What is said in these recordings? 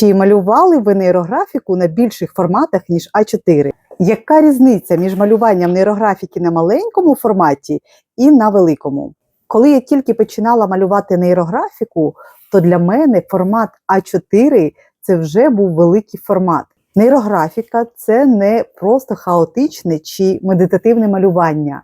Чи малювали ви нейрографіку на більших форматах, ніж А4? Яка різниця між малюванням нейрографіки на маленькому форматі і на великому? Коли я тільки починала малювати нейрографіку, то для мене формат А4 це вже був великий формат. Нейрографіка це не просто хаотичне чи медитативне малювання.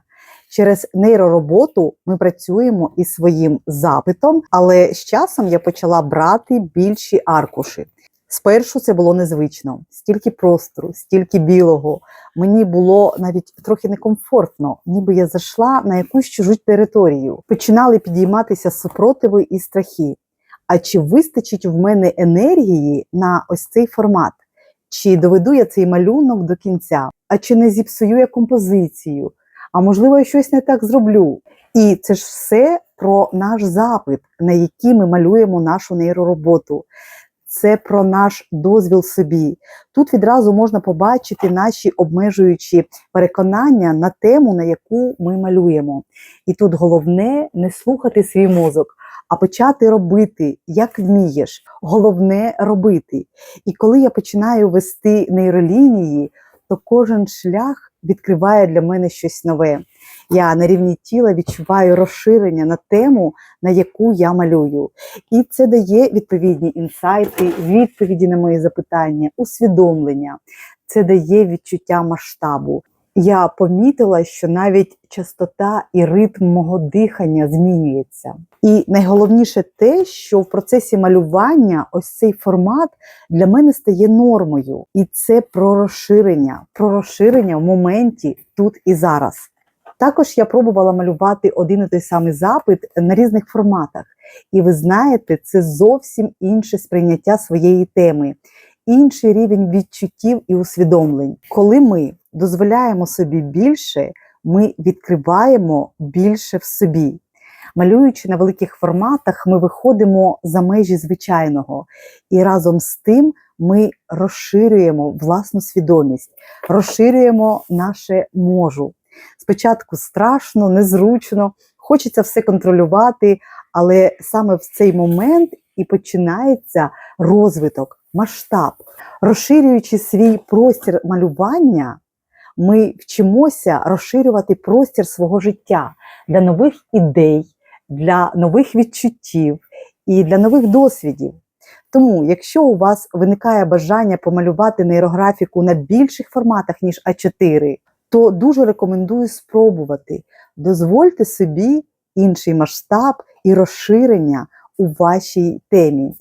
Через нейророботу ми працюємо із своїм запитом, але з часом я почала брати більші аркуші. Спершу це було незвично, стільки простору, стільки білого. Мені було навіть трохи некомфортно, ніби я зайшла на якусь чужу територію. Починали підійматися супротиви і страхи. А чи вистачить в мене енергії на ось цей формат? Чи доведу я цей малюнок до кінця? А чи не зіпсую я композицію? А можливо, я щось не так зроблю. І це ж все про наш запит, на який ми малюємо нашу нейророботу. Це про наш дозвіл собі. Тут відразу можна побачити наші обмежуючі переконання на тему, на яку ми малюємо. І тут головне не слухати свій мозок, а почати робити, як вмієш. Головне робити. І коли я починаю вести нейролінії, то кожен шлях відкриває для мене щось нове. Я на рівні тіла відчуваю розширення на тему, на яку я малюю. І це дає відповідні інсайти, відповіді на мої запитання, усвідомлення. Це дає відчуття масштабу. Я помітила, що навіть частота і ритм мого дихання змінюється. І найголовніше те, що в процесі малювання ось цей формат для мене стає нормою. І це про розширення, про розширення в моменті тут і зараз. Також я пробувала малювати один і той самий запит на різних форматах. І ви знаєте, це зовсім інше сприйняття своєї теми, інший рівень відчуттів і усвідомлень. Коли ми дозволяємо собі більше, ми відкриваємо більше в собі. Малюючи на великих форматах, ми виходимо за межі звичайного, і разом з тим ми розширюємо власну свідомість, розширюємо наше можу. Спочатку страшно, незручно, хочеться все контролювати, але саме в цей момент і починається розвиток, масштаб. Розширюючи свій простір малювання, ми вчимося розширювати простір свого життя для нових ідей, для нових відчуттів і для нових досвідів. Тому, якщо у вас виникає бажання помалювати нейрографіку на більших форматах, ніж А4, то дуже рекомендую спробувати. Дозвольте собі інший масштаб і розширення у вашій темі.